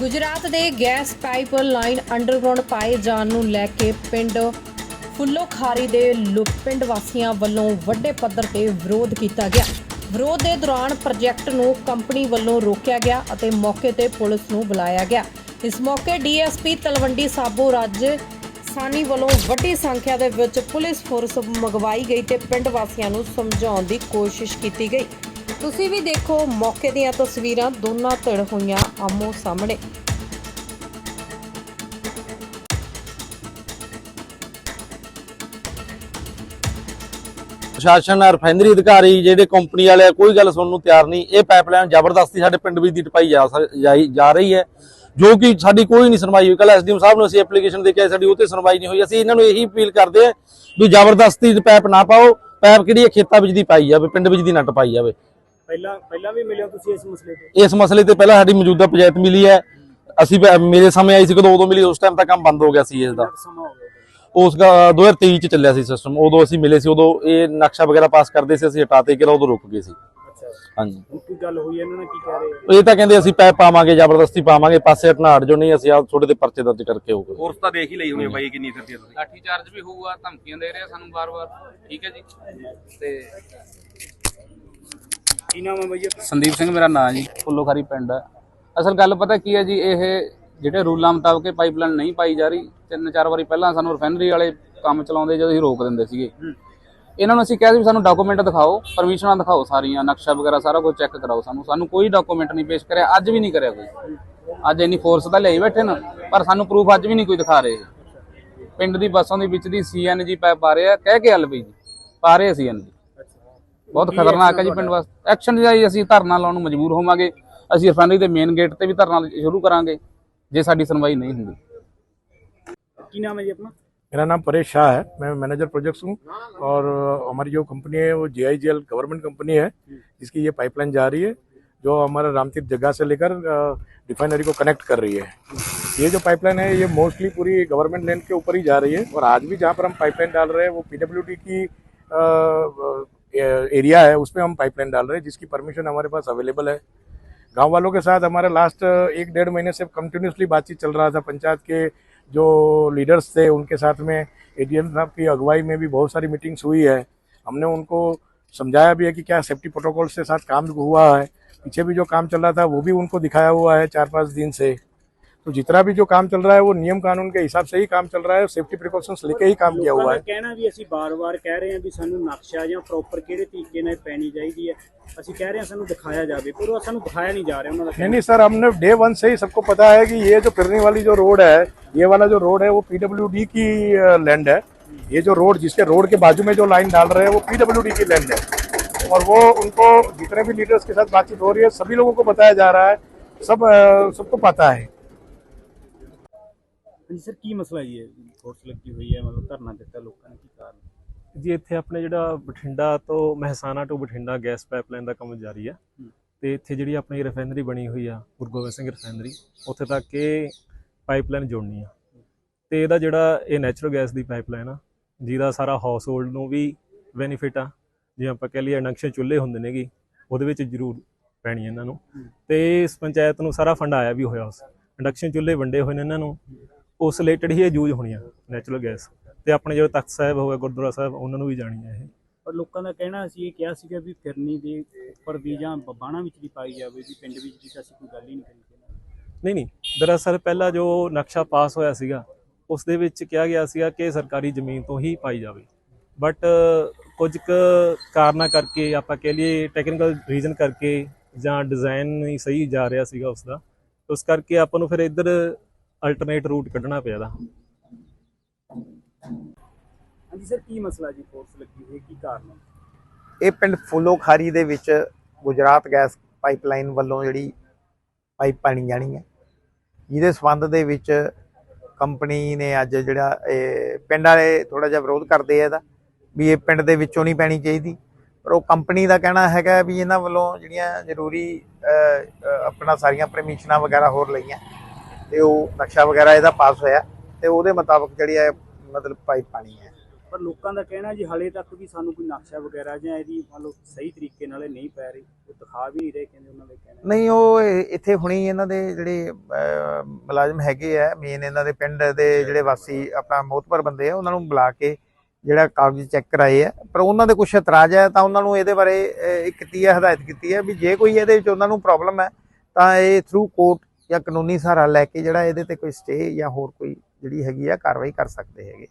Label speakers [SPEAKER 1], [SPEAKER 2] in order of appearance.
[SPEAKER 1] ਗੁਜਰਾਤ ਦੇ gas pipe line underground ਪਾਏ ਜਾਣ ਨੂੰ ਲੈ ਕੇ ਪਿੰਡ ਫੁੱਲੋਖਾਰੀ ਦੇ ਲੋ- ਪਿੰਡ ਵਾਸੀਆਂ ਵੱਲੋਂ ਵੱਡੇ ਪੱਧਰ ਤੇ ਵਿਰੋਧ ਕੀਤਾ ਗਿਆ। ਵਿਰੋਧ ਦੇ ਦੌਰਾਨ ਪ੍ਰੋਜੈਕਟ ਨੂੰ ਕੰਪਨੀ ਵੱਲੋਂ ਰੋਕਿਆ ਗਿਆ ਅਤੇ ਮੌਕੇ ਤੇ ਪੁਲਿਸ ਨੂੰ ਬੁਲਾਇਆ ਗਿਆ। ਇਸ ਮੌਕੇ ਡੀਐਸਪੀ ਤਲਵੰਡੀ ਸਾਬੋ ਰਾਜ ਸਾਨੀ ਵੱਲੋਂ ਵੱਡੀ ਸੰਖਿਆ ਦੇ ਵਿੱਚ ਪੁਲਿਸ ਫੋਰਸ ਮੰਗਵਾਈ ਗਈ ਤੇ ਪਿੰਡ ਵਾਸੀਆਂ ਨੂੰ ਸਮਝਾਉਣ ਦੀ ਕੋਸ਼ਿਸ਼ ਕੀਤੀ ਗਈ। ਤੁਸੀਂ ਵੀ ਦੇਖੋ ਮੌਕੇ ਦੀਆਂ ਤਸਵੀਰਾਂ ਦੋਨਾਂ ਧਿਰ ਹੋਈਆਂ ਆਮੋ ਸਾਹਮਣੇ।
[SPEAKER 2] ਪ੍ਰਸ਼ਾਸਨ ਰਿਫਾਈਨਰੀ ਅਧਿਕਾਰੀ ਜਿਹੜੇ ਕੰਪਨੀ ਵਾਲੇ ਆ, ਕੋਈ ਗੱਲ ਸੁਣਨ ਨੂੰ ਤਿਆਰ ਨਹੀਂ। ਇਹ ਪਾਈਪਲਾਈਨ ਜ਼ਬਰਦਸਤੀ ਸਾਡੇ ਪਿੰਡ ਵਿੱਚ ਦੀ ਟਪਾਈ ਜਾ ਜਾਈ- ਜਾ ਰਹੀ ਹੈ। ਜੋ ਕਿ ਸਾਡੀ ਕੋਈ ਨਹੀਂ ਸੁਣਵਾਈ ਹੋਈ। ਕੱਲ ਐਸਡੀਐਮ ਸਾਹਿਬ ਨੂੰ ਅਸੀਂ ਐਪਲੀਕੇਸ਼ਨ ਦੇ ਕੇ ਆਏ, ਸਾਡੀ ਉਹ ਤੇ ਸੁਣਵਾਈ ਨਹੀਂ ਹੋਈ। ਅਸੀਂ ਇਹਨਾਂ ਨੂੰ ਇਹੀ ਅਪੀਲ ਕਰਦੇ ਆ ਵੀ ਜ਼ਬਰਦਸਤੀ ਪਾਈਪ ਨਾ ਪਾਓ। ਪਾਈਪ ਕਿਹੜੀ ਹੈ? ਖੇਤਾਂ ਵਿੱਚ ਦੀ ਪਾਈ ਜਾਵੇ ਪਿੰਡ ਵਿੱਚ ਦੀ ਨਾ ਟਪਾਈ ਜਾਵੇ।
[SPEAKER 3] ਪਹਿਲਾਂ ਪਹਿਲਾਂ ਵੀ ਮਿਲਿਓ ਤੁਸੀਂ ਇਸ ਮਸਲੇ ਤੇ?
[SPEAKER 2] ਇਸ ਮਸਲੇ ਤੇ ਪਹਿਲਾਂ ਸਾਡੀ ਮੌਜੂਦਾ ਪੰਚਾਇਤ ਮਿਲੀ ਹੈ। ਅਸੀਂ ਪ- ਮੇਰੇ ਸਮੇਂ ਆਈ ਸੀ ਕਦੋਂ ਉਦੋਂ ਮਿਲੀ ਉਸ ਟਾਈਮ ਤੱਕ ਕੰਮ ਬੰਦ ਹੋ ਗਿਆ ਸੀ ਇਸ ਦਾ।
[SPEAKER 3] ਸਮਾਂ ਹੋ ਗਿਆ?
[SPEAKER 2] ਉਸ ਦਾ 2023 ਚ ਚੱਲਿਆ ਸੀ ਸਿਸਟਮ ਉਦੋਂ ਅਸੀਂ ਮਿਲੇ ਸੀ ਉਦੋਂ ਇਹ ਨਕਸ਼ਾ ਵਗੈਰਾ ਪਾਸ ਕਰਦੇ ਸੀ ਅਸੀਂ ਹਟਾਤੇ ਕਿ ਉਦੋਂ ਰੁਕ ਗਏ ਸੀ।
[SPEAKER 3] ਅੱਛਾ
[SPEAKER 2] ਹਾਂਜੀ।
[SPEAKER 3] ਹੁਣ ਕੀ ਗੱਲ ਹੋਈ ਇਹਨਾਂ ਨਾਲ ਕੀ ਕਹਿ ਰਹੇ?
[SPEAKER 2] ਇਹ ਤਾਂ ਕਹਿੰਦੇ ਅਸੀਂ ਪੈਪ ਪਾਵਾਂਗੇ ਜ਼ਬਰਦਸਤੀ ਪਾਵਾਂਗੇ ਪਾਸੇ ਹਟਣਾ ਹਟ ਜੋ ਨਹੀਂ ਅਸੀਂ ਆ ਤੁਹਾਡੇ ਤੇ ਪਰਚੇ ਦਰਜ ਕਰਕੇ ਹੋਊਗਾ
[SPEAKER 4] ਕੋਰਸ ਤਾਂ ਦੇਖ ਹੀ ਲਈ ਹੋਣੀ ਹੈ ਬਾਈ ਕਿੰਨੀ ਸਿੱਧੀ ਤੁਸੀਂ।
[SPEAKER 5] ਲਾਠੀ ਚਾਰਜ ਵੀ ਹੋਊਗਾ ਧਮਕੀਆਂ ਦੇ ਰਿਹਾ ਸਾਨੂੰ ਵਾਰ-ਵਾਰ। ਠੀਕ ਹੈ ਜੀ। ਤੇ
[SPEAKER 3] ਕੀ ਨਾਮ ਹੈ ਬਈ ਆਪਣਾ?
[SPEAKER 5] ਸੰਦੀਪ ਸਿੰਘ ਮੇਰਾ ਨਾਮ ਜੀ ਫੁੱਲੋ ਖਾਰੀ ਪਿੰਡ। ਹੈ ਅਸਲ ਗੱਲ ਪਤਾ ਕੀ ਹੈ ਜੀ ਇਹ ਜਿਹੜੇ ਰੂਲਾਂ ਮੁਤਾਬਕ ਇਹ ਪਾਈਪਲਾਈਨ ਨਹੀਂ ਪਾਈ ਜਾ ਰਹੀ ਤਿੰਨ ਚਾਰ ਵਾਰੀ ਪਹਿਲਾਂ ਸਾਨੂੰ ਰਿਫਾਈਨਰੀ ਵਾਲੇ ਕੰਮ ਚਲਾਉਂਦੇ ਜਦੋਂ ਅਸੀਂ ਰੋਕ ਦਿੰਦੇ ਸੀਗੇ। ਇਹਨਾਂ ਨੂੰ ਅਸੀਂ ਕਿਹਾ ਸੀ ਵੀ ਸਾਨੂੰ ਡਾਕੂਮੈਂਟ ਦਿਖਾਓ ਪਰਮਿਸ਼ਨਾਂ ਦਿਖਾਓ ਸਾਰੀਆਂ ਨਕਸ਼ਾ ਵਗੈਰਾ ਸਾਰਾ ਕੁਝ ਚੈੱਕ ਕਰਾਓ ਸਾਨੂੰ। ਸਾਨੂੰ ਕੋਈ ਡਾਕੂਮੈਂਟ ਨਹੀਂ ਪੇਸ਼ ਕਰਿਆ ਅੱਜ ਵੀ ਨਹੀਂ ਕਰਿਆ ਕੋਈ। ਅੱਜ ਇੰਨੀ ਫੋਰਸ ਤਾਂ ਲਈ ਬੈਠੇ ਨਾ ਪਰ ਸਾਨੂੰ ਪ੍ਰੂਫ ਅੱਜ ਵੀ ਨਹੀਂ ਕੋਈ ਦਿਖਾ ਰਹੇ। ਪਿੰਡ ਦੀ ਬੱਸਾਂ ਦੇ ਵਿੱਚ ਦੀ ਸੀਐਨਜੀ ਪਾਈਪ ਪਾ ਰਹੇ ਆ ਕਹਿ ਕੇ ਐਲਪੀ ਜੀ ਪਾ ਰਹੇ ਸੀਐਨਜੀ ਬਹੁਤ ਖਤਰਨਾਕ ਹੈ ਜੀ ਪਿੰਡ ਵਾਸਤੇ ਐਕਸ਼ਨ ਜਾਈ ਅਸੀਂ ਧਰਨਾ ਲਾਉਣ ਨੂੰ ਮਜਬੂਰ ਹੋਵਾਂਗੇ ਅਸੀਂ ਰਿਫਾਈਨਰੀ ਦੇ ਮੇਨ ਗੇਟ ਤੇ ਵੀ ਧਰਨਾ ਸ਼ੁਰੂ ਕਰਾਂਗੇ ਜੇ ਸਾਡੀ ਸੁਣਵਾਈ ਨਹੀਂ ਹੁੰਦੀ
[SPEAKER 3] ਕੀ ਨਾਮ ਹੈ ਜੀ ਆਪਣਾ
[SPEAKER 6] मेरा नाम परेश शाह है मैं मैनेजर प्रोजेक्ट्स हूँ और हमारी जो कंपनी है वो जे गवर्नमेंट कंपनी है जिसकी ये पाइपलाइन जा रही है जो हमारा रामतीर्थ जगह से लेकर रिफाइनरी को कनेक्ट कर रही है ये जो पाइपलाइन है ये मोस्टली पूरी गवर्नमेंट लैंड के ऊपर ही जा रही है और आज भी जहाँ पर हम पाइपलाइन डाल रहे हैं वो पीडब्ल्यूडी की एरिया है उसमें हम पाइपलाइन डाल रहे हैं, जिसकी परमिशन हमारे पास अवेलेबल है। गाँव वालों के साथ हमारा लास्ट एक डेढ़ महीने से कंटिन्यूसली बातचीत चल रहा था, पंचायत के जो लीडर्स थे, उनके साथ में एडीएम साहब की अगुवाई में भी बहुत सारी मीटिंग्स हुई है। हमने उनको समझाया भी है कि क्या सेफ्टी प्रोटोकॉल से साथ काम हुआ है। पीछे भी जो काम चल रहा था, वो भी उनको दिखाया हुआ है चार पाँच दिन से। तो जितना भी जो काम चल रहा है वो नियम कानून के हिसाब से ही काम चल रहा है सेफ्टी प्रिकॉशंस लेके ही काम किया
[SPEAKER 3] ਲੋਕਾਂ
[SPEAKER 6] हुआ
[SPEAKER 3] ਦਾ
[SPEAKER 6] है
[SPEAKER 3] ਕਹਿਣਾ ਵੀ ਅਸੀਂ ਬਾਰ-ਬਾਰ ਕਹਿ ਰਹੇ ਹਾਂ ਵੀ ਸਾਨੂੰ ਨਕਸ਼ਾ ਜਾਂ ਪ੍ਰੋਪਰ ਕਿਹੜੇ ਤਰੀਕੇ ਨਾਲ ਪੈਣੀ ਚਾਹੀਦੀ ਹੈ ਅਸੀਂ ਕਹਿ ਰਹੇ ਹਾਂ ਸਾਨੂੰ ਦਿਖਾਇਆ ਜਾਵੇ ਪਰ ਉਹ ਸਾਨੂੰ ਦਿਖਾਇਆ ਨਹੀਂ ਜਾ ਰਿਹਾ ਉਹਨਾਂ ਦਾ
[SPEAKER 6] नहीं नहीं सर हमने डे वन से ही सबको पता है कि ये जो फिरने वाली जो रोड है ये वाला जो रोड है वो पीडब्ल्यूडी की लैंड है ये जो रोड जिसके रोड के बाजू में जो लाइन डाल रहे हैं वो पीडब्ल्यूडी की लैंड है और वो उनको जितने भी लीडर्स के साथ बातचीत हो रही है सभी लोगों को बताया जा रहा है सब अ, सबको पता है
[SPEAKER 3] ਹਾਂਜੀ ਸਰ ਕੀ ਮਸਲਾ ਜੀ? ਹੈ ਫੋਰਸ ਲੱਗੀ ਹੋਈ ਹੈ ਮਤਲਬ ਧਰਨਾ ਦਿੱਤਾ ਲੋਕਾਂ ਨੇ ਕੀ ਕਾਰਨ?
[SPEAKER 7] ਜੀ ਇੱਥੇ ਆਪਣੇ ਜਿਹੜਾ ਬਠਿੰਡਾ ਤੋਂ ਮਹਿਸਾਣਾ ਤੋਂ ਬਠਿੰਡਾ ਗੈਸ ਪਾਈਪਲਾਈਨ ਦਾ ਕੰਮ ਜਾਰੀ ਆ। ਤੇ ਇੱਥੇ ਜਿਹੜੀ ਆਪਣੀ ਰਿਫਾਈਨਰੀ ਬਣੀ ਹੋਈ ਆ ਗੁਰੂ ਗੋਬਿੰਦ ਸਿੰਘ ਰਿਫਾਈਨਰੀ ਉੱਥੇ ਤੱਕ ਇਹ ਪਾਈਪਲਾਈਨ ਜੋੜਨੀ ਆ। ਤੇ ਇਹਦਾ ਜਿਹੜਾ ਇਹ ਨੈਚੁਰਲ ਗੈਸ ਦੀ ਪਾਈਪਲਾਈਨ ਆ ਜਿਹਦਾ ਸਾਰਾ ਹਾਊਸ ਹੋਲਡ ਨੂੰ ਵੀ ਬੈਨੀਫਿਟ ਆ। ਜਿਵੇਂ ਆਪਾਂ ਕਹਿ ਲਈਏ ਇੰਡਕਸ਼ਨ ਚੁੱਲ੍ਹੇ ਹੁੰਦੇ ਨੇਗੇ ਉਹਦੇ ਵਿੱਚ ਜ਼ਰੂਰ ਪੈਣੀ ਇਹਨਾਂ ਨੂੰ। ਤੇ ਇਸ ਪੰਚਾਇਤ ਨੂੰ ਸਾਰਾ ਫੰਡ ਆਇਆ ਵੀ ਹੋਇਆ ਉਸ। ਇੰਡਕਸ਼ਨ ਚੁੱਲ੍ਹੇ ਵੰਡੇ ਹੋਏ ਨੇ ਇਹਨਾਂ ਨੂੰ। ਉਸ ਰਿਲੇਟਡ ਹੀ ਇਹ ਯੂਜ਼ ਹੋਣੀਆਂ ਨੈਚੁਰਲ ਗੈਸ ਤੇ ਆਪਣੇ ਜਿਹੜੇ ਤਖਤ ਸਾਹਿਬ ਹੋਵੇ ਗੁਰਦੁਆਰਾ ਸਾਹਿਬ ਉਹਨਾਂ ਨੂੰ ਵੀ ਜਾਣੀ ਹੈ ਇਹ।
[SPEAKER 3] ਪਰ ਲੋਕਾਂ ਦਾ ਕਹਿਣਾ ਅਸੀਂ ਇਹ ਕਿਹਾ ਸੀਗਾ ਵੀ ਫਿਰਨੀ ਦੇ ਉੱਪਰ ਦੀ ਜਾਂ ਬਾਣਾ ਵਿੱਚ ਦੀ ਪਾਈ ਜਾਵੇ ਵੀ ਪਿੰਡ ਵਿੱਚ ਦੀ ਅਸੀਂ ਕੋਈ ਗੱਲ ਹੀ ਨਹੀਂ ਕਰੀ।
[SPEAKER 7] ਨਹੀਂ ਨਹੀਂ ਦਰਅਸਲ ਪਹਿਲਾਂ ਜੋ ਨਕਸ਼ਾ ਪਾਸ ਹੋਇਆ ਸੀਗਾ ਉਸ ਦੇ ਵਿੱਚ ਕਿਹਾ ਗਿਆ ਸੀਗਾ ਕਿ ਸਰਕਾਰੀ ਜ਼ਮੀਨ ਤੋਂ ਹੀ ਪਾਈ ਜਾਵੇ। ਬਟ ਕੁਝ ਕੁ ਕਾਰਨਾਂ ਕਰਕੇ ਆਪਾਂ ਕਹਿ ਲਈਏ ਟੈਕਨੀਕਲ ਰੀਜ਼ਨ ਕਰਕੇ ਜਾਂ ਡਿਜ਼ਾਈਨ ਨਹੀਂ ਸਹੀ ਜਾ ਰਿਹਾ ਸੀਗਾ ਉਸ ਦਾ ਉਸ ਕਰਕੇ ਆਪਾਂ ਨੂੰ ਫਿਰ ਇੱਧਰ ਅਲਟਰਨੇਟ ਰੂਟ ਕੱਢਣਾ ਪਿਆ ਦਾ
[SPEAKER 3] ਹਾਂਜੀ ਸਰ ਕੀ ਮਸਲਾ ਜੀ? ਫੋਰਸ ਲੱਗੀ ਹੋਈ ਹੈ ਕੀ ਕਾਰਨ ਹੈ?
[SPEAKER 8] ਇਹ ਪਿੰਡ ਫੁੱਲੋ ਖਾਰੀ ਦੇ ਵਿੱਚ ਗੁਜਰਾਤ ਗੈਸ ਪਾਈਪਲਾਈਨ ਵੱਲੋਂ ਜਿਹੜੀ ਪਾਈਪ ਪਾਣੀ ਜਾਣੀ ਹੈ। ਜਿਹਦੇ ਸਬੰਧ ਦੇ ਵਿੱਚ ਕੰਪਨੀ ਨੇ ਅੱਜ ਜਿਹੜਾ ਇਹ ਪਿੰਡ ਵਾਲੇ ਥੋੜਾ ਜਿਹਾ ਵਿਰੋਧ ਕਰਦੇ ਆ ਇਹਦਾ ਵੀ ਇਹ ਪਿੰਡ ਦੇ ਵਿੱਚੋਂ ਨਹੀਂ ਪੈਣੀ ਚਾਹੀਦੀ। ਪਰ ਉਹ ਕੰਪਨੀ ਦਾ ਕਹਿਣਾ ਹੈਗਾ ਵੀ ਇਹਨਾਂ ਵੱਲੋਂ ਜਿਹੜੀਆਂ ਜ਼ਰੂਰੀ ਆਪਣਾ ਸਾਰੀਆਂ ਪਰਮਿਸ਼ਨਾਂ ਵਗੈਰਾ ਹੋਰ ਲਈਆਂ। ਤੇ ਉਹ ਨਕਸ਼ਾ ਵਗੈਰਾ ਇਹਦਾ ਪਾਸ ਹੋਇਆ ਤੇ ਉਹਦੇ ਮੁਤਾਬਕ ਜਿਹੜੀ ਹੈ ਮਤਲਬ ਪਾਈਪ ਪਾਣੀ ਹੈ।
[SPEAKER 3] ਪਰ ਲੋਕਾਂ ਦਾ ਕਹਿਣਾ ਜੀ ਹਲੇ ਤੱਕ ਵੀ ਸਾਨੂੰ ਕੋਈ ਨਕਸ਼ਾ ਵਗੈਰਾ ਜਾਂ ਇਹਦੀ ਮੰਨ ਲਓ ਸਹੀ ਤਰੀਕੇ ਨਾਲ ਇਹ ਨਹੀਂ ਪੈ ਰਹੀ ਉਹ ਦਿਖਾ ਵੀ ਨਹੀਂ ਰਹੇ ਕਹਿੰਦੇ ਉਹਨਾਂ ਦੇ ਕਹਿਣਾ।
[SPEAKER 8] ਨਹੀਂ ਉਹ ਇੱਥੇ ਹੁਣੀ ਇਹਨਾਂ ਦੇ ਜਿਹੜੇ ਮੁਲਾਜ਼ਮ ਹੈਗੇ ਆ ਮੇਨ ਇਹਨਾਂ ਦੇ ਪਿੰਡ ਦੇ ਜਿਹੜੇ ਵਾਸੀ ਆਪਣਾ ਮੋਤਬਰ ਬੰਦੇ ਆ ਉਹਨਾਂ ਨੂੰ ਬੁਲਾ ਕੇ ਜਿਹੜਾ ਕਾਗਜ਼ ਚੈੱਕ ਕਰਾਏ ਆ। ਪਰ ਉਹਨਾਂ ਦੇ ਕੁਝ ਇਤਰਾਜ਼ ਹੈ ਤਾਂ ਉਹਨਾਂ ਨੂੰ ਇਹਦੇ ਬਾਰੇ ਇੱਕ ਕੀਤੀ ਹੈ ਹਦਾਇਤ ਕੀਤੀ ਹੈ ਵੀ ਜੇ ਕੋਈ ਇਹਦੇ ਵਿੱਚ ਉਹਨਾਂ ਨੂੰ ਪ੍ਰੋਬਲਮ ਹੈ ਤਾਂ ਇਹ ਥਰੂ ਕੋਰਟ ਜਾਂ ਕਾਨੂੰਨੀ ਸਹਾਰਾ ਲੈ ਕੇ ਜਿਹੜਾ ਇਹਦੇ ਤੇ ਕੋਈ ਸਟੇ ਜਾਂ ਹੋਰ ਕੋਈ ਜਿਹੜੀ ਹੈਗੀ ਆ ਕਾਰਵਾਈ ਕਰ ਸਕਦੇ ਹੈਗੇ।